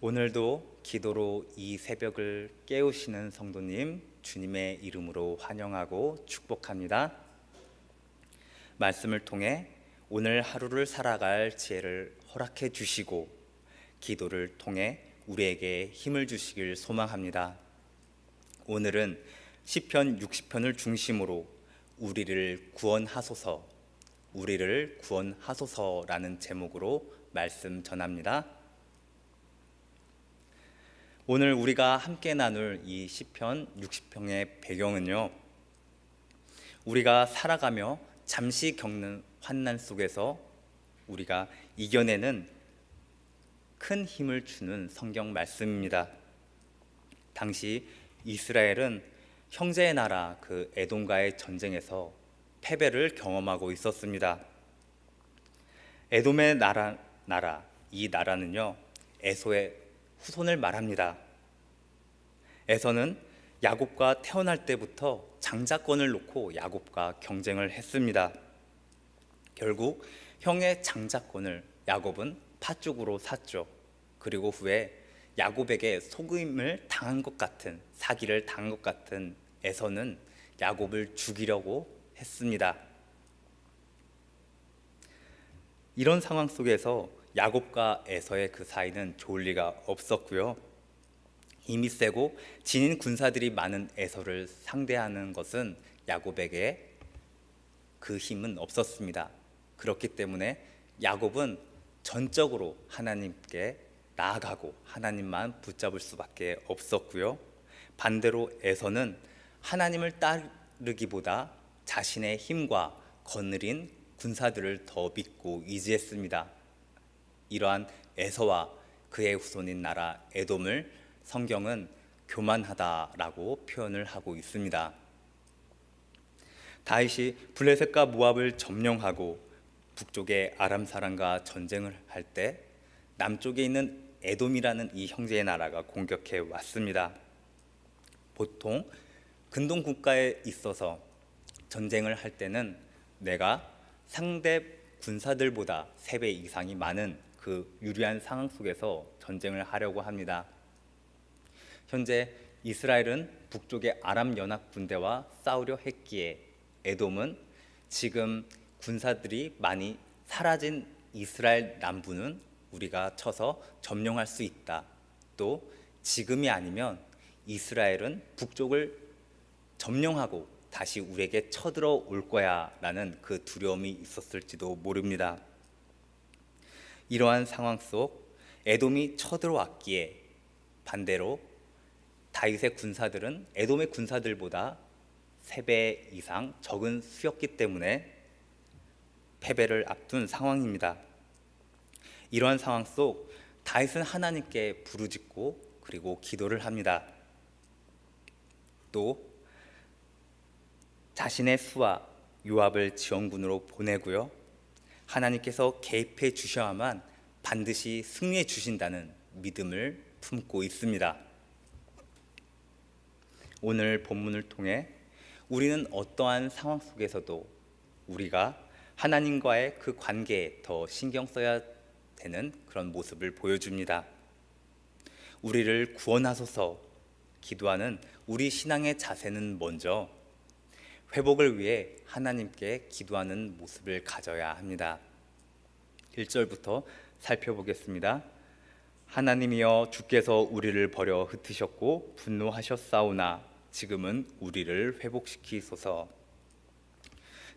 오늘도 기도로 이 새벽을 깨우시는 성도님 주님의 이름으로 환영하고 축복합니다. 말씀을 통해 오늘 하루를 살아갈 지혜를 허락해 주시고 기도를 통해 우리에게 힘을 주시길 소망합니다. 오늘은 시편 60편을 중심으로 우리를 구원하소서 우리를 구원하소서라는 제목으로 말씀 전합니다. 오늘 우리가 함께 나눌 이 시편 60편의 배경은요. 우리가 살아가며 잠시 겪는 환난 속에서 우리가 이겨내는 큰 힘을 주는 성경 말씀입니다. 당시 이스라엘은 형제의 나라 그 에돔과의 전쟁에서 패배를 경험하고 있었습니다. 에돔의 나라 나라 이 나라는요 에소의 후손을 말합니다. 에서는 야곱과 태어날 때부터 장자권을 놓고 야곱과 경쟁을 했습니다. 결국 형의 장자권을 야곱은 팥죽으로 샀죠. 그리고 후에 야곱에게 속임을 당한 것 같은 사기를 당한 것 같은 에서는 야곱을 죽이려고 했습니다. 이런 상황 속에서 야곱과 에서의 그 사이는 좋을 리가 없었고요. 힘이 세고 진인 군사들이 많은 에서를 상대하는 것은 야곱에게 그 힘은 없었습니다. 그렇기 때문에 야곱은 전적으로 하나님께 나아가고 하나님만 붙잡을 수밖에 없었고요. 반대로 에서는 하나님을 따르기보다 자신의 힘과 거느린 군사들을 더 믿고 의지했습니다. 이러한 에서와 그의 후손인 나라 에돔을 성경은 교만하다라고 표현을 하고 있습니다. 다윗이 블레셋과 모압을 점령하고 북쪽의 아람 사람과 전쟁을 할 때 남쪽에 있는 에돔이라는 이 형제의 나라가 공격해 왔습니다. 보통 근동 국가에 있어서 전쟁을 할 때는 내가 상대 군사들보다 3배 이상이 많은 그 유리한 상황 속에서 전쟁을 하려고 합니다. 현재 이스라엘은 북쪽의 아람 연합 군대와 싸우려 했기에 에돔은 지금 군사들이 많이 사라진 이스라엘 남부는 우리가 쳐서 점령할 수 있다. 또 지금이 아니면 이스라엘은 북쪽을 점령하고 다시 우리에게 쳐들어 올 거야라는 그 두려움이 있었을지도 모릅니다. 이러한 상황 속 에돔이 쳐들어왔기에 반대로 다윗의 군사들은 에돔의 군사들보다 3배 이상 적은 수였기 때문에 패배를 앞둔 상황입니다. 이러한 상황 속 다윗은 하나님께 부르짖고 그리고 기도를 합니다. 또 자신의 수와 요압을 지원군으로 보내고요. 하나님께서 개입해 주셔야만 반드시 승리해 주신다는 믿음을 품고 있습니다. 오늘 본문을 통해 우리는 어떠한 상황 속에서도 우리가 하나님과의 그 관계에 더 신경 써야 되는 그런 모습을 보여줍니다. 우리를 구원하소서 기도하는 우리 신앙의 자세는 먼저 회복을 위해 하나님께 기도하는 모습을 가져야 합니다. 1절부터 살펴보겠습니다. 하나님이여 주께서 우리를 버려 흩으셨고 분노하셨사오나 지금은 우리를 회복시키소서.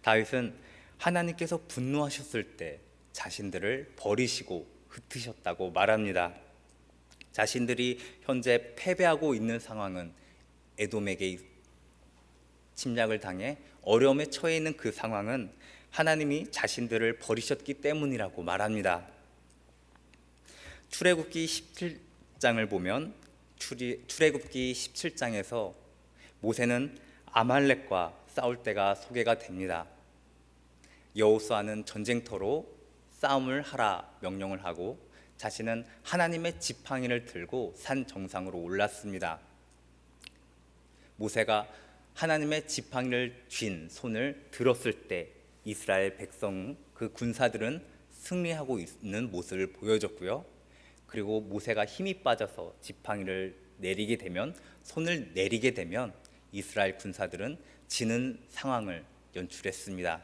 다윗은 하나님께서 분노하셨을 때 자신들을 버리시고 흩으셨다고 말합니다. 자신들이 현재 패배하고 있는 상황은 에돔에게 침략을 당해 어려움에 처해 있는 그 상황은 하나님이 자신들을 버리셨기 때문이라고 말합니다. 출애굽기 17장을 보면 출애굽기 17장에서 모세는 아말렉과 싸울 때가 소개가 됩니다. 여호수아는 전쟁터로 싸움을 하라 명령을 하고 자신은 하나님의 지팡이를 들고 산 정상으로 올랐습니다. 모세가 하나님의 지팡이를 쥔 손을 들었을 때 이스라엘 백성 그 군사들은 승리하고 있는 모습을 보여줬고요. 그리고 모세가 힘이 빠져서 지팡이를 내리게 되면 손을 내리게 되면 이스라엘 군사들은 지는 상황을 연출했습니다.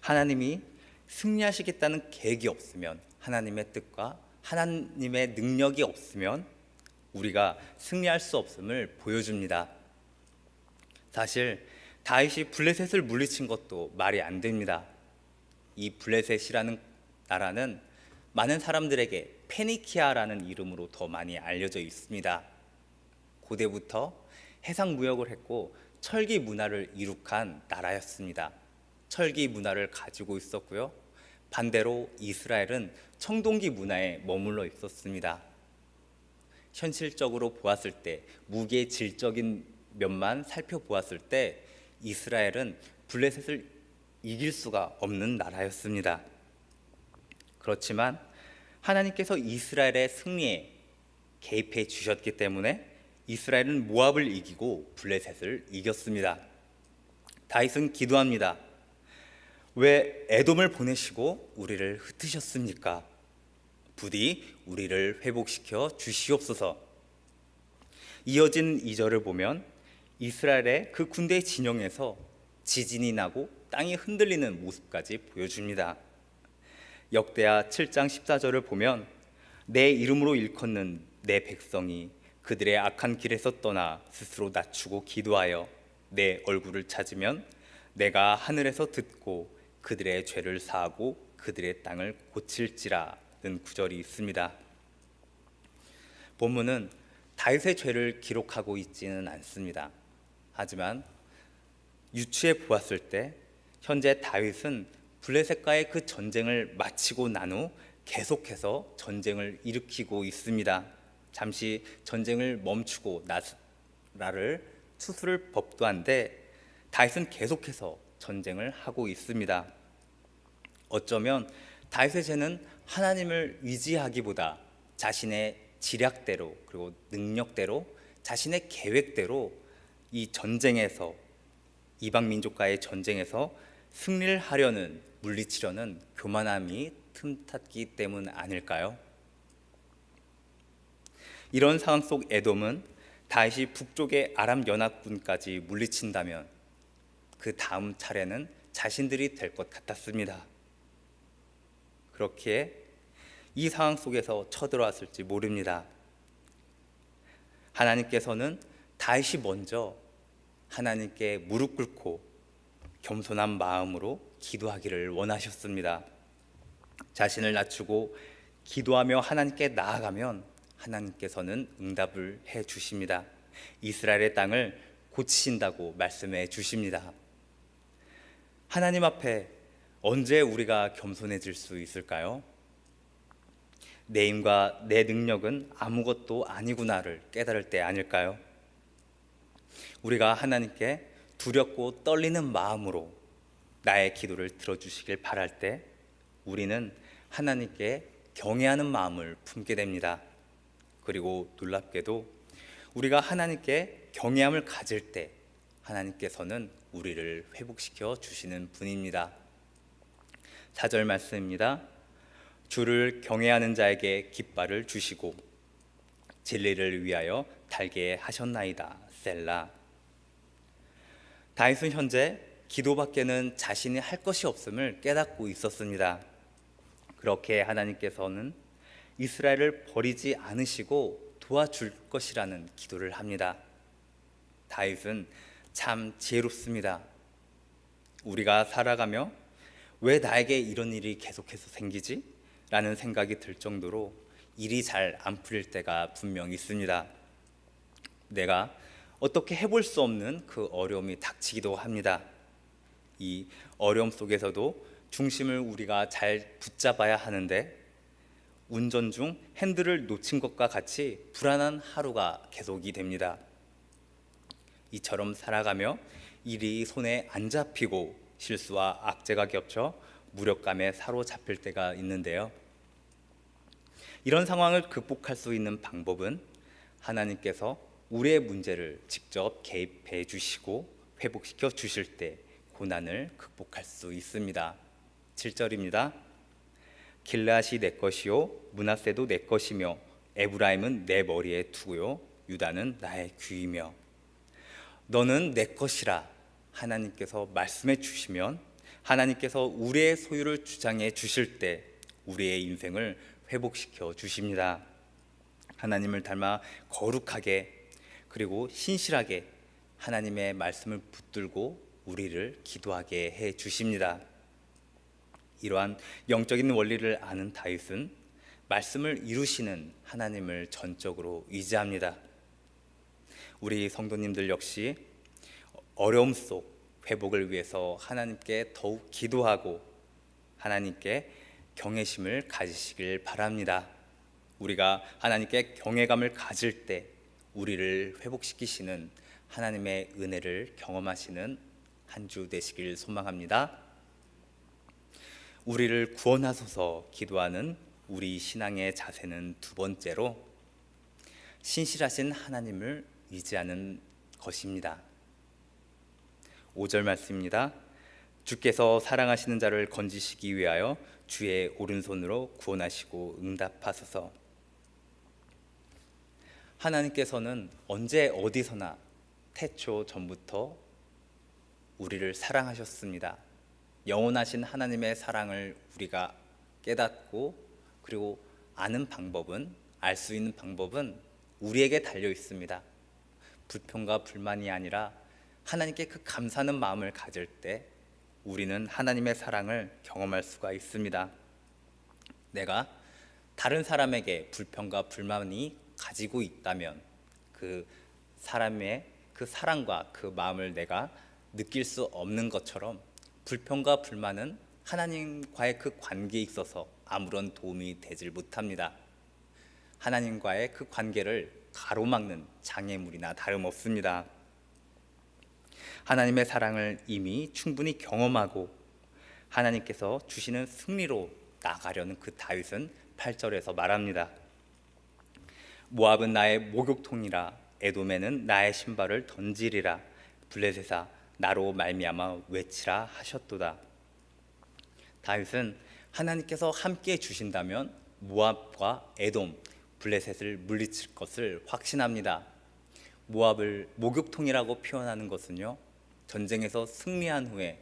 하나님이 승리하시겠다는 계획이 없으면 하나님의 뜻과 하나님의 능력이 없으면 우리가 승리할 수 없음을 보여줍니다. 사실 다윗이 블레셋을 물리친 것도 말이 안 됩니다. 이 블레셋이라는 나라는 많은 사람들에게 페니키아라는 이름으로 더 많이 알려져 있습니다. 고대부터 해상 무역을 했고 철기 문화를 이룩한 나라였습니다. 철기 문화를 가지고 있었고요. 반대로 이스라엘은 청동기 문화에 머물러 있었습니다. 현실적으로 보았을 때 무게 질적인 면만 살펴보았을 때 이스라엘은 블레셋을 이길 수가 없는 나라였습니다. 그렇지만 하나님께서 이스라엘의 승리에 개입해 주셨기 때문에 이스라엘은 모압을 이기고 블레셋을 이겼습니다. 다윗은 기도합니다. 왜 에돔을 보내시고 우리를 흩으셨습니까? 부디 우리를 회복시켜 주시옵소서. 이어진 이절을 보면 이스라엘의 그 군대 진영에서 지진이 나고 땅이 흔들리는 모습까지 보여줍니다. 역대하 7장 14절을 보면 내 이름으로 일컫는 내 백성이 그들의 악한 길에서 떠나 스스로 낮추고 기도하여 내 얼굴을 찾으면 내가 하늘에서 듣고 그들의 죄를 사하고 그들의 땅을 고칠지라 는 구절이 있습니다. 본문은 다윗의 죄를 기록하고 있지는 않습니다. 하지만 유추해 보았을 때 현재 다윗은 블레셋과의 그 전쟁을 마치고 난 후 계속해서 전쟁을 일으키고 있습니다. 잠시 전쟁을 멈추고 나라를 수술을 법도 한데 다윗은 계속해서 전쟁을 하고 있습니다. 어쩌면 다윗의 죄는 하나님을 위지하기보다 자신의 지략대로 그리고 능력대로 자신의 계획대로 이 전쟁에서 이방 민족과의 전쟁에서 승리를 하려는 물리치려는 교만함이 틈탔기 때문 아닐까요? 이런 상황 속 에돔은 다시 북쪽의 아람 연합군까지 물리친다면 그 다음 차례는 자신들이 될 것 같았습니다. 그렇기에 이 상황 속에서 쳐들어왔을지 모릅니다. 하나님께서는 다시 먼저 하나님께 무릎 꿇고 겸손한 마음으로 기도하기를 원하셨습니다. 자신을 낮추고 기도하며 하나님께 나아가면 하나님께서는 응답을 해 주십니다. 이스라엘의 땅을 고치신다고 말씀해 주십니다. 하나님 앞에 언제 우리가 겸손해질 수 있을까요? 내 힘과 내 능력은 아무것도 아니구나를 깨달을 때 아닐까요? 우리가 하나님께 두렵고 떨리는 마음으로 나의 기도를 들어주시길 바랄 때 우리는 하나님께 경외하는 마음을 품게 됩니다. 그리고 놀랍게도 우리가 하나님께 경외함을 가질 때 하나님께서는 우리를 회복시켜 주시는 분입니다. 4절 말씀입니다. 주를 경외하는 자에게 깃발을 주시고 진리를 위하여 달게 하셨나이다. 셀라. 다윗은 현재 기도밖에는 자신이 할 것이 없음을 깨닫고 있었습니다. 그렇게 하나님께서는 이스라엘을 버리지 않으시고 도와줄 것이라는 기도를 합니다. 다윗은 참 지혜롭습니다. 우리가 살아가며 왜 나에게 이런 일이 계속해서 생기지? 라는 생각이 들 정도로 일이 잘 안 풀릴 때가 분명 있습니다. 내가 어떻게 해볼 수 없는 그 어려움이 닥치기도 합니다. 이 어려움 속에서도 중심을 우리가 잘 붙잡아야 하는데 운전 중 핸들을 놓친 것과 같이 불안한 하루가 계속이 됩니다. 이처럼 살아가며 일이 손에 안 잡히고 실수와 악재가 겹쳐 무력감에 사로잡힐 때가 있는데요. 이런 상황을 극복할 수 있는 방법은 하나님께서 우리의 문제를 직접 개입해 주시고 회복시켜 주실 때 고난을 극복할 수 있습니다. 7절입니다. 길라시 내 것이요 문하세도 내 것이며 에브라임은 내 머리에 두고요 유다는 나의 귀이며 너는 내 것이라 하나님께서 말씀해 주시면 하나님께서 우리의 소유를 주장해 주실 때 우리의 인생을 회복시켜 주십니다. 하나님을 닮아 거룩하게 그리고 신실하게 하나님의 말씀을 붙들고 우리를 기도하게 해 주십니다. 이러한 영적인 원리를 아는 다윗은 말씀을 이루시는 하나님을 전적으로 의지합니다. 우리 성도님들 역시 어려움 속 회복을 위해서 하나님께 더욱 기도하고 하나님께 경외심을 가지시길 바랍니다. 우리가 하나님께 경외감을 가질 때 우리를 회복시키시는 하나님의 은혜를 경험하시는 한 주 되시길 소망합니다. 우리를 구원하소서 기도하는 우리 신앙의 자세는 두 번째로 신실하신 하나님을 의지하는 것입니다. 5절 말씀입니다. 주께서 사랑하시는 자를 건지시기 위하여 주의 오른손으로 구원하시고 응답하소서. 하나님께서는 언제 어디서나 태초 전부터 우리를 사랑하셨습니다. 영원하신 하나님의 사랑을 우리가 깨닫고 그리고 아는 방법은 알 수 있는 방법은 우리에게 달려 있습니다. 불평과 불만이 아니라 하나님께 그 감사하는 마음을 가질 때 우리는 하나님의 사랑을 경험할 수가 있습니다. 내가 다른 사람에게 불평과 불만이 가지고 있다면 그 사람의 그 사랑과 그 마음을 내가 느낄 수 없는 것처럼 불평과 불만은 하나님과의 그 관계에 있어서 아무런 도움이 되질 못합니다. 하나님과의 그 관계를 가로막는 장애물이나 다름없습니다. 하나님의 사랑을 이미 충분히 경험하고 하나님께서 주시는 승리로 나가려는 그 다윗은 8절에서 말합니다. 모압은 나의 목욕통이라 에돔에는 나의 신발을 던지리라 블레셋아 나로 말미암아 외치라 하셨도다. 다윗은 하나님께서 함께 주신다면 모압과 에돔, 블레셋을 물리칠 것을 확신합니다. 모압을 목욕통이라고 표현하는 것은요. 전쟁에서 승리한 후에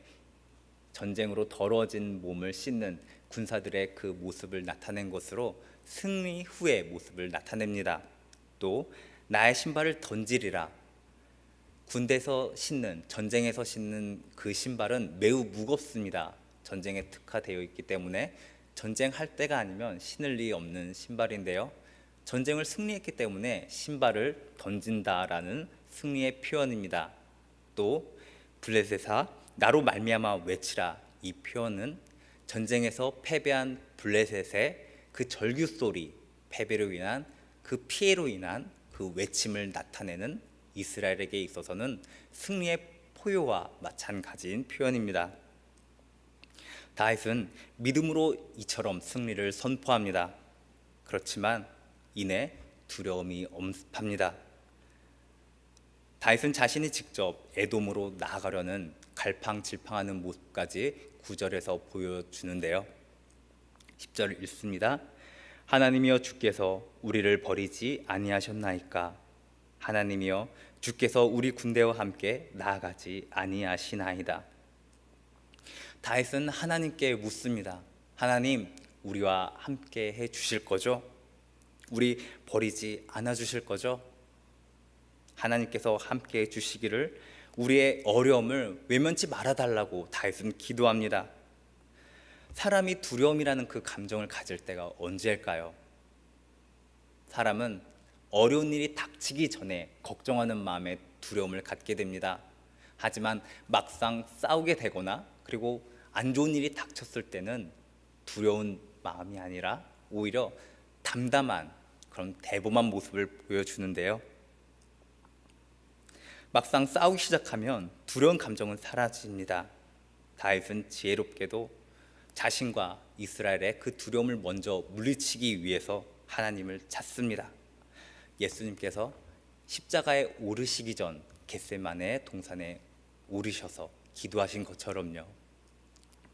전쟁으로 더러워진 몸을 씻는 군사들의 그 모습을 나타낸 것으로 승리 후의 모습을 나타냅니다. 또 나의 신발을 던지리라. 군대에서 신는 전쟁에서 신는 그 신발은 매우 무겁습니다. 전쟁에 특화되어 있기 때문에 전쟁할 때가 아니면 신을 리 없는 신발인데요. 전쟁을 승리했기 때문에 신발을 던진다라는 승리의 표현입니다. 또 블레셋아 나로 말미암아 외치라 이 표현은 전쟁에서 패배한 블레셋의 그 절규 소리 패배로 인한 그 피해로 인한 그 외침을 나타내는 이스라엘에게 있어서는 승리의 포효와 마찬가지인 표현입니다. 다윗은 믿음으로 이처럼 승리를 선포합니다. 그렇지만 이내 두려움이 엄습합니다. 다윗은 자신이 직접 에돔으로 나아가려는 갈팡질팡하는 모습까지 구절에서 보여주는데요. 10절 읽습니다. 하나님이여 주께서 우리를 버리지 아니하셨나이까 하나님이여 주께서 우리 군대와 함께 나아가지 아니하시나이다. 다윗은 하나님께 묻습니다. 하나님, 우리와 함께 해 주실 거죠? 우리 버리지 않아 주실 거죠? 하나님께서 함께 해 주시기를 우리의 어려움을 외면치 말아 달라고 다윗은 기도합니다. 사람이 두려움이라는 그 감정을 가질 때가 언제일까요? 사람은 어려운 일이 닥치기 전에 걱정하는 마음에 두려움을 갖게 됩니다. 하지만 막상 싸우게 되거나 그리고 안 좋은 일이 닥쳤을 때는 두려운 마음이 아니라 오히려 담담한 그런 대범한 모습을 보여주는데요. 막상 싸우기 시작하면 두려운 감정은 사라집니다. 다윗은 지혜롭게도 자신과 이스라엘의 그 두려움을 먼저 물리치기 위해서 하나님을 찾습니다. 예수님께서 십자가에 오르시기 전 겟세만의 동산에 오르셔서 기도하신 것처럼요.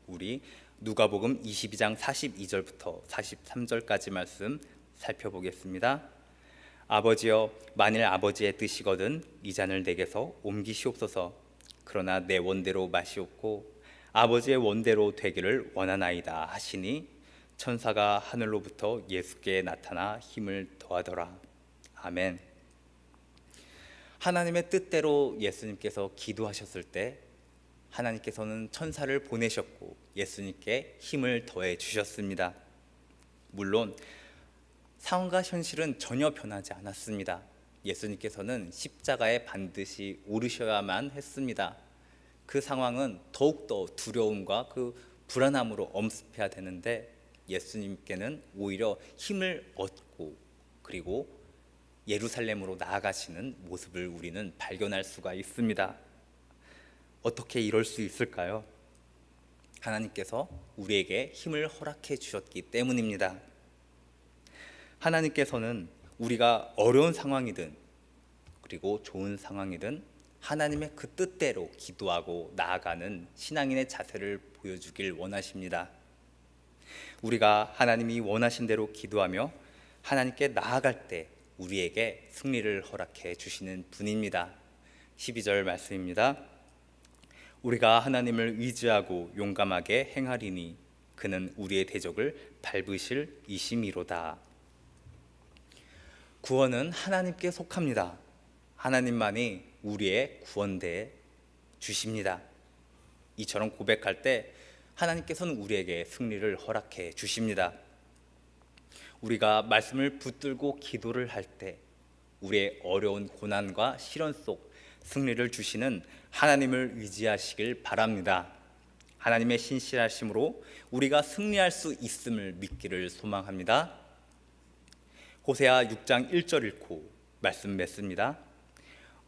우리 누가복음 22장 42절부터 43절까지 말씀 살펴보겠습니다. 아버지여 만일 아버지의 뜻이거든 이 잔을 내게서 옮기시옵소서. 그러나 내 원대로 마시옵고 아버지의 원대로 되기를 원하나이다 하시니 천사가 하늘로부터 예수께 나타나 힘을 더하더라. 아멘. 하나님의 뜻대로 예수님께서 기도하셨을 때 하나님께서는 천사를 보내셨고 예수님께 힘을 더해 주셨습니다. 물론 상황과 현실은 전혀 변하지 않았습니다. 예수님께서는 십자가에 반드시 오르셔야만 했습니다. 그 상황은 더욱더 두려움과 그 불안함으로 엄습해야 되는데 예수님께는 오히려 힘을 얻고 그리고 예루살렘으로 나아가시는 모습을 우리는 발견할 수가 있습니다. 어떻게 이럴 수 있을까요? 하나님께서 우리에게 힘을 허락해 주셨기 때문입니다. 하나님께서는 우리가 어려운 상황이든 그리고 좋은 상황이든 하나님의 그 뜻대로 기도하고 나아가는 신앙인의 자세를 보여주길 원하십니다. 우리가 하나님이 원하신 대로 기도하며 하나님께 나아갈 때 우리에게 승리를 허락해 주시는 분입니다. 12절 말씀입니다. 우리가 하나님을 의지하고 용감하게 행하리니 그는 우리의 대적을 밟으실 이심이로다. 구원은 하나님께 속합니다. 하나님만이 우리의 구원대 주십니다. 이처럼 고백할 때 하나님께서는 우리에게 승리를 허락해 주십니다. 우리가 말씀을 붙들고 기도를 할 때 우리의 어려운 고난과 시련 속 승리를 주시는 하나님을 의지하시길 바랍니다. 하나님의 신실하심으로 우리가 승리할 수 있음을 믿기를 소망합니다. 호세아 6장 1절 읽고 말씀 맺습니다.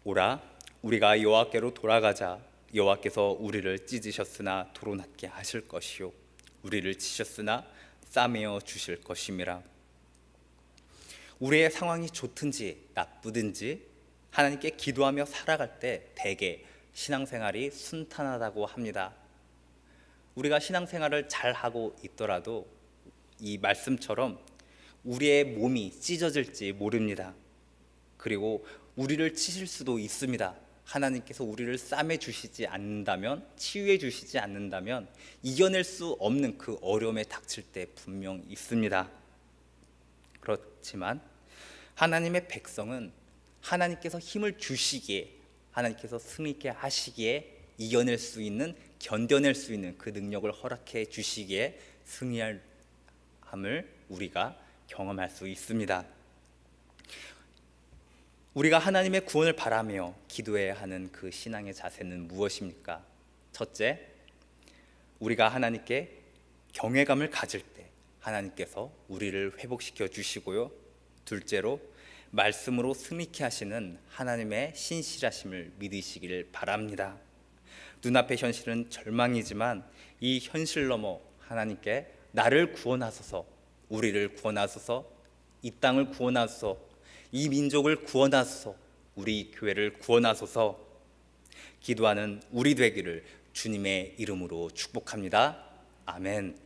오라 우리가 여호와께로 돌아가자 여호와께서 우리를 찢으셨으나 도로 낫게 하실 것이요 우리를 치셨으나 싸매어 주실 것임이라 우리의 상황이 좋든지 나쁘든지 하나님께 기도하며 살아갈 때 대개 신앙생활이 순탄하다고 합니다. 우리가 신앙생활을 잘 하고 있더라도 이 말씀처럼 우리의 몸이 찢어질지 모릅니다. 그리고 우리를 치실 수도 있습니다. 하나님께서 우리를 싸매 주시지 않는다면, 치유해 주시지 않는다면 이겨낼 수 없는 그 어려움에 닥칠 때 분명 있습니다. 그렇지만 하나님의 백성은 하나님께서 힘을 주시기에 하나님께서 승리있게 하시기에 이겨낼 수 있는 견뎌낼 수 있는 그 능력을 허락해 주시기에 승리할 함을 우리가 경험할 수 있습니다. 우리가 하나님의 구원을 바라며 기도해야 하는 그 신앙의 자세는 무엇입니까? 첫째, 우리가 하나님께 경외감을 가질 때 하나님께서 우리를 회복시켜 주시고요. 둘째로 말씀으로 승리케 하시는 하나님의 신실하심을 믿으시기를 바랍니다. 눈앞의 현실은 절망이지만 이 현실 넘어 하나님께 나를 구원하소서, 우리를 구원하소서, 이 땅을 구원하소서, 이 민족을 구원하소서, 우리 교회를 구원하소서 기도하는 우리 되기를 주님의 이름으로 축복합니다. 아멘.